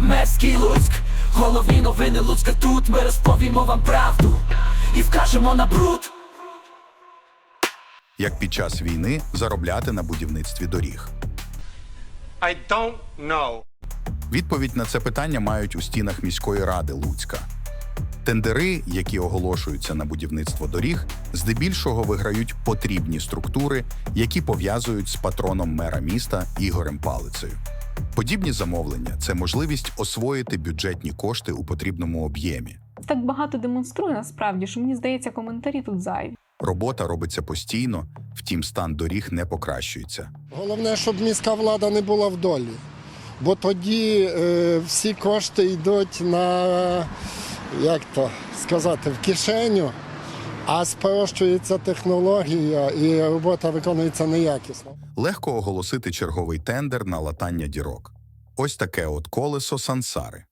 Мерський Луцьк, головні новини Луцька тут. Ми розповімо вам правду і вкажемо на бруд. Як під час війни заробляти на будівництві доріг? I don't know. Відповідь на це питання мають у стінах міської ради Луцька. Тендери, які оголошуються на будівництво доріг, здебільшого виграють потрібні структури, які пов'язують з патроном мера міста Ігорем Палицею. Подібні замовлення це можливість освоїти бюджетні кошти у потрібному об'ємі. Так багато демонструє насправді, що мені здається, коментарі тут зайві. Робота робиться постійно, втім стан доріг не покращується. Головне, щоб міська влада не була в долі. Бо тоді е, всі кошти йдуть на, як то сказати, в кишеню, а спрощується технологія і робота виконується неякісно. Легко оголосити черговий тендер на латання дірок. Ось таке от колесо сансари.